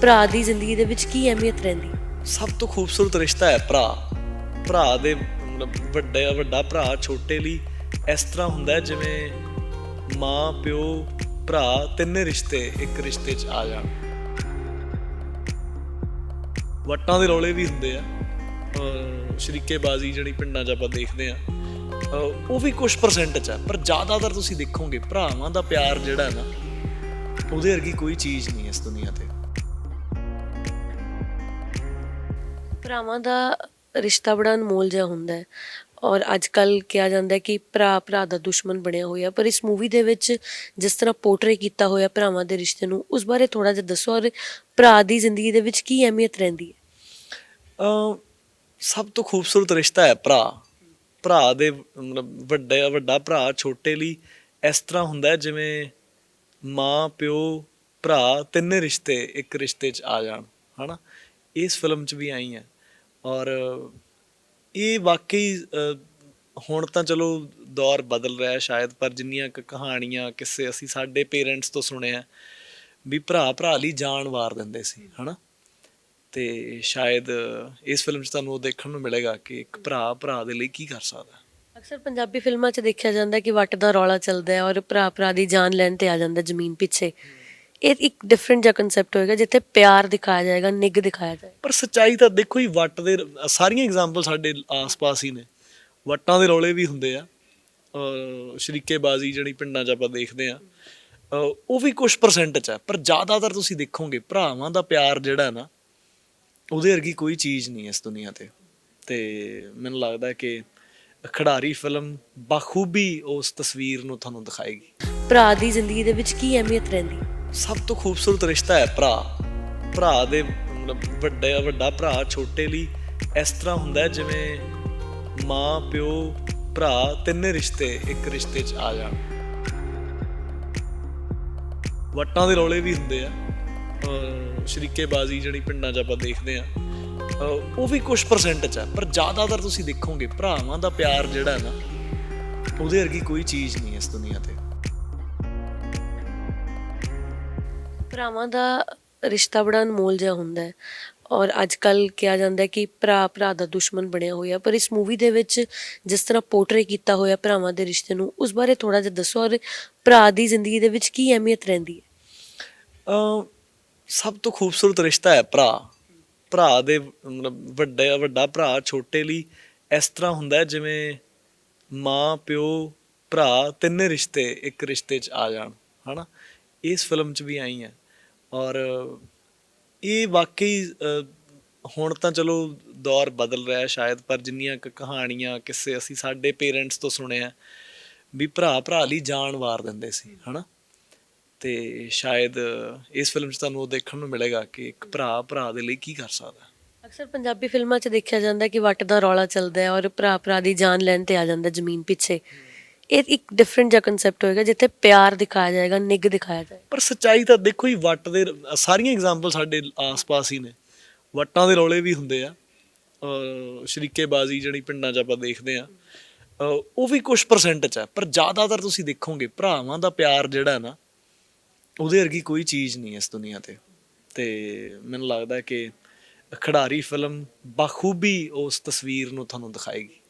ਭਰਾ ਦੀ ਜ਼ਿੰਦਗੀ ਦੇ ਵਿੱਚ ਕੀ ਅਹਿਮੀਅਤ ਰਹਿੰਦੀ? ਸਭ ਤੋਂ ਖੂਬਸੂਰਤ ਰਿਸ਼ਤਾ ਹੈ ਭਰਾ। ਭਰਾ ਦੇ ਮਤਲਬ ਵੱਡਾ ਵੱਡਾ ਭਰਾ ਛੋਟੇ ਲਈ ਇਸ ਤਰ੍ਹਾਂ ਹੁੰਦਾ ਹੈ ਜਿਵੇਂ ਮਾਂ, ਪਿਓ, ਭਰਾ ਤਿੰਨੇ ਰਿਸ਼ਤੇ ਇੱਕ ਰਿਸ਼ਤੇ 'ਚ ਆ ਜਾਣ। ਵਟਾਂ ਦੇ ਰੌਲੇ ਵੀ ਹੁੰਦੇ ਆ। ਸ਼ਰੀਕੇਬਾਜ਼ੀ ਜਿਹੜੀ ਪਿੰਡਾਂ 'ਚ ਆਪਾਂ ਦੇਖਦੇ ਆ ਉਹ ਵੀ ਕੁਝ ਪਰਸੈਂਟ 'ਚ ਆ। ਪਰ ਜ਼ਿਆਦਾਤਰ ਤੁਸੀਂ ਦੇਖੋਗੇ, ਭਰਾਵਾਂ ਦਾ ਪਿਆਰ ਜਿਹੜਾ ਹੈ ਨਾ, ਉਹਦੇ ਵਰਗੀ ਕੋਈ ਚੀਜ਼ ਨਹੀਂ ਇਸ ਦੁਨੀਆ ਤੇ। ਭਰਾਵਾਂ ਦਾ ਰਿਸ਼ਤਾ ਬੜਾ ਅਨਮੋਲ ਜਿਹਾ ਹੁੰਦਾ ਹੈ। ਔਰ ਅੱਜ ਕੱਲ ਕਿਹਾ ਜਾਂਦਾ ਹੈ ਕਿ ਭਰਾ ਭਰਾ ਦਾ ਦੁਸ਼ਮਣ ਬਣਿਆ ਹੋਇਆ। ਪਰ ਇਸ ਮੂਵੀ ਦੇ ਵਿੱਚ ਜਿਸ ਤਰ੍ਹਾਂ ਪੋਰਟਰੇ ਕੀਤਾ ਹੋਇਆ ਭਰਾਵਾਂ ਦੇ ਰਿਸ਼ਤੇ ਨੂੰ, ਉਸ ਬਾਰੇ ਥੋੜਾ ਜਿਹਾ ਦੱਸੋ। ਔਰ ਭਰਾ ਦੀ ਜ਼ਿੰਦਗੀ ਦੇ ਵਿੱਚ ਕੀ ਅਹਿਮੀਅਤ ਰਹਿੰਦੀ ਹੈ? ਅਮ ਸਭ ਤੋਂ ਖੂਬਸੂਰਤ ਰਿਸ਼ਤਾ ਹੈ ਭਰਾ। ਭਰਾ ਦੇ ਮਤਲਬ ਵੱਡੇ ਵੱਡਾ ਭਰਾ ਛੋਟੇ ਲਈ ਇਸ ਤਰ੍ਹਾਂ ਹੁੰਦਾ ਜਿਵੇਂ ਮਾਂ, ਪਿਓ, ਭਰਾ ਤਿੰਨੇ ਰਿਸ਼ਤੇ ਇੱਕ ਰਿਸ਼ਤੇ 'ਚ ਆ ਜਾਣ, ਹਨਾ? ਇਸ ਫਿਲਮ 'ਚ ਵੀ ਆਈ ਹੈ। ਔਰ ਇਹ ਵਾਕਈ ਹੁਣ ਤਾਂ ਚਲੋ ਦੌਰ ਬਦਲ ਰਿਹਾ ਸ਼ਾਇਦ, ਪਰ ਜਿੰਨੀਆਂ ਕੁ ਕਹਾਣੀਆਂ ਕਿਸੇ ਅਸੀਂ ਸਾਡੇ ਪੇਰੈਂਟਸ ਤੋਂ ਸੁਣਿਆ, ਵੀ ਭਰਾ ਭਰਾ ਲਈ ਜਾਨ ਵਾਰ ਦਿੰਦੇ ਸੀ, ਹਨਾ? ਤੇ ਸ਼ਾਇਦ ਇਸ ਫਿਲਮ 'ਚ ਤੁਹਾਨੂੰ ਉਹ ਦੇਖਣ ਨੂੰ ਮਿਲੇਗਾ ਕਿ ਇੱਕ ਭਰਾ ਭਰਾ ਦੇ ਲਈ ਕੀ ਕਰ ਸਕਦਾ। ਅਕਸਰ ਪੰਜਾਬੀ ਫਿਲਮਾਂ 'ਚ ਦੇਖਿਆ ਜਾਂਦਾ ਕਿ ਵੱਟ ਦਾ ਰੌਲਾ ਚੱਲਦਾ ਹੈ ਔਰ ਭਰਾ ਭਰਾ ਦੀ ਜਾਨ ਲੈਣ ਤੇ ਆ ਜਾਂਦਾ ਜ਼ਮੀਨ ਪਿੱਛੇ। ਇਹ ਇੱਕ ਡਿਫਰੈਂਟ ਜਿਹਾ ਕਨਸੈਪਟ ਹੋਏਗਾ ਜਿੱਥੇ ਪਿਆਰ ਦਿਖਾਇਆ ਜਾਏਗਾ ਨਿੱਘ ਦਿਖਾਇਆ ਜਾਏਗਾ। ਪਰ ਸੱਚਾਈ ਤਾਂ ਦੇਖੋ ਹੀ ਵੱਟ ਦੇ ਸਾਰੀਆਂ ਐਗਜ਼ਾਮਪਲ ਸਾਡੇ ਆਸ-ਪਾਸ ਹੀ ਨੇ। ਵੱਟਾਂ ਦੇ ਰੌਲੇ ਵੀ ਹੁੰਦੇ ਆ। ਅਹ ਸ਼ਰੀਕੇਬਾਜ਼ੀ ਜਿਹੜੀ ਪਿੰਡਾਂ 'ਚ ਆਪਾਂ ਦੇਖਦੇ ਆ ਉਹ ਵੀ ਕੁਝ ਪਰਸੈਂਟ 'ਚ ਹੈ ਪਰ ਜ਼ਿਆਦਾਤਰ ਤੁਸੀਂ ਦੇਖੋਗੇ ਭਰਾਵਾਂ ਦਾ ਪਿਆਰ ਜਿਹੜਾ ਨਾ ਉਹਦੇ ਵਰਗੀ ਕੋਈ ਚੀਜ਼ ਨਹੀਂ ਇਸ ਦੁਨੀਆ ਤੇ। ਤੇ ਮੈਨੂੰ ਲੱਗਦਾ ਕਿ ਖਿਡਾਰੀ ਫਿਲਮ ਬਖੂਬੀ ਉਸ ਤਸਵੀਰ ਨੂੰ ਤੁਹਾਨੂੰ ਦਿਖਾਏਗੀ। ਭਰਾ ਦੀ ਜ਼ਿੰਦਗੀ ਦੇ ਵਿੱਚ ਕੀ ਅਹਿਮੀਅਤ ਰਹਿੰਦੀ? ਹੈ? ਸਭ ਤੋਂ ਖੂਬਸੂਰਤ ਰਿਸ਼ਤਾ ਹੈ ਭਰਾ। ਭਰਾ ਦੇ ਮਤਲਬ ਵੱਡਾ ਵੱਡਾ ਭਰਾ ਛੋਟੇ ਲਈ ਇਸ ਤਰ੍ਹਾਂ ਹੁੰਦਾ ਜਿਵੇਂ ਮਾਂ, ਪਿਓ, ਭਰਾ ਤਿੰਨੇ ਰਿਸ਼ਤੇ ਇੱਕ ਰਿਸ਼ਤੇ 'ਚ ਆ ਜਾਣ। ਵਟਾਂ ਦੇ ਰੌਲੇ ਵੀ ਹੁੰਦੇ ਆ। ਸ਼ਰੀਕੇਬਾਜ਼ੀ ਜਿਹੜੀ ਪਿੰਡਾਂ 'ਚ ਆਪਾਂ ਦੇਖਦੇ ਆ ਉਹ ਵੀ ਕੁਝ ਪਰਸੈਂਟ 'ਚ ਹੈ ਪਰ ਜ਼ਿਆਦਾਤਰ ਤੁਸੀਂ ਦੇਖੋਗੇ, ਭਰਾਵਾਂ ਦਾ ਪਿਆਰ ਜਿਹੜਾ ਹੈ ਨਾ, ਉਹਦੇ ਵਰਗੀ ਕੋਈ ਚੀਜ਼ ਨਹੀਂ ਇਸ ਦੁਨੀਆ ਤੇ। ਭਰਾਵਾਂ ਦਾ ਰਿਸ਼ਤਾ ਬੜਾ ਅਨਮੋਲ ਜਿਹਾ ਹੁੰਦਾ ਹੈ। ਔਰ ਅੱਜ ਕੱਲ ਕਿਹਾ ਜਾਂਦਾ ਹੈ ਕਿ ਭਰਾ ਭਰਾ ਦਾ ਦੁਸ਼ਮਣ ਬਣਿਆ ਹੋਇਆ। ਪਰ ਇਸ ਮੂਵੀ ਦੇ ਵਿੱਚ ਜਿਸ ਤਰ੍ਹਾਂ ਪੋਰਟਰੇ ਕੀਤਾ ਹੋਇਆ ਭਰਾਵਾਂ ਦੇ ਰਿਸ਼ਤੇ ਨੂੰ, ਉਸ ਬਾਰੇ ਥੋੜਾ ਜਿਹਾ ਦੱਸੋ। ਔਰ ਭਰਾ ਦੀ ਜ਼ਿੰਦਗੀ ਦੇ ਵਿੱਚ ਕੀ ਅਹਿਮੀਅਤ ਰਹਿੰਦੀ ਹੈ? ਸਭ ਤੋਂ ਖੂਬਸੂਰਤ ਰਿਸ਼ਤਾ ਹੈ ਭਰਾ। ਭਰਾ ਦੇ ਮਤਲਬ ਵੱਡਾ ਵੱਡਾ ਭਰਾ ਛੋਟੇ ਲਈ ਇਸ ਤਰ੍ਹਾਂ ਹੁੰਦਾ ਜਿਵੇਂ ਮਾਂ, ਪਿਓ, ਭਰਾ ਤਿੰਨੇ ਰਿਸ਼ਤੇ ਇੱਕ ਰਿਸ਼ਤੇ 'ਚ ਆ ਜਾਣ, ਹਨਾ? ਇਸ ਫਿਲਮ 'ਚ ਵੀ ਆਈ ਹੈ ਔਰ ਇਹ ਵਾਕਈ ਹੁਣ ਤਾਂ ਚਲੋ ਦੌਰ ਬਦਲ ਰਿਹਾ ਸ਼ਾਇਦ, ਪਰ ਜਿੰਨੀਆਂ ਕੁ ਕਹਾਣੀਆਂ ਕਿਸੇ ਅਸੀਂ ਸਾਡੇ ਪੇਰੈਂਟਸ ਤੋਂ ਸੁਣਿਆ, ਵੀ ਭਰਾ ਭਰਾ ਲਈ ਜਾਨ ਵਾਰ ਦਿੰਦੇ ਸੀ, ਹਨਾ? ਤੇ ਸ਼ਾਇਦ ਇਸ ਫਿਲਮ 'ਚ ਤੁਹਾਨੂੰ ਉਹ ਦੇਖਣ ਨੂੰ ਮਿਲੇਗਾ ਕਿ ਇੱਕ ਭਰਾ ਭਰਾ ਦੇ ਲਈ ਕੀ ਕਰ ਸਕਦਾ। ਅਕਸਰ ਪੰਜਾਬੀ ਫਿਲਮਾਂ 'ਚ ਦੇਖਿਆ ਜਾਂਦਾ ਕਿ ਵੱਟ ਦਾ ਰੌਲਾ ਚੱਲਦਾ ਹੈ ਔਰ ਭਰਾ ਭਰਾ ਦੀ ਜਾਨ ਲੈਣ ਤੇ ਆ ਜਾਂਦਾ ਜ਼ਮੀਨ ਪਿੱਛੇ। ਇਹ ਇੱਕ ਡਿਫਰੈਂਟ ਜਿਹਾ ਕਨਸੈਪਟ ਹੋਏਗਾ, ਜਿੱਥੇ ਪਿਆਰ ਦਿਖਾਇਆ ਜਾਏਗਾ, ਨਿੱਘ ਦਿਖਾਇਆ ਜਾਏਗਾ। ਪਰ ਸੱਚਾਈ ਤਾਂ ਦੇਖੋ ਹੀ ਵੱਟ ਦੇ, ਸਾਰੀਆਂ ਐਗਜ਼ਾਮਪਲ ਸਾਡੇ ਆਸ-ਪਾਸ ਹੀ ਨੇ। ਵੱਟਾਂ ਦੇ ਰੌਲੇ ਵੀ ਹੁੰਦੇ ਆ। ਸ਼ਰੀਕੇਬਾਜ਼ੀ ਜਿਹੜੀ ਪਿੰਡਾਂ 'ਚ ਆਪਾਂ ਦੇਖਦੇ ਆ ਉਹ ਵੀ ਕੁਝ ਪਰਸੈਂਟ 'ਚ ਹੈ ਪਰ ਜ਼ਿਆਦਾਤਰ ਤੁਸੀਂ ਦੇਖੋਗੇ, ਭਰਾਵਾਂ ਦਾ ਪਿਆਰ ਜਿਹੜਾ ਹੈ ਨਾ, ਉਹਦੇ ਵਰਗੀ ਕੋਈ ਚੀਜ਼ ਨਹੀਂ ਇਸ ਦੁਨੀਆ ਤੇ। ਤੇ ਮੈਨੂੰ ਲੱਗਦਾ ਕਿ ਖਿਡਾਰੀ ਫਿਲਮ ਬਖੂਬੀ ਉਸ ਤਸਵੀਰ ਨੂੰ ਤੁਹਾਨੂੰ ਦਿਖਾਏਗੀ।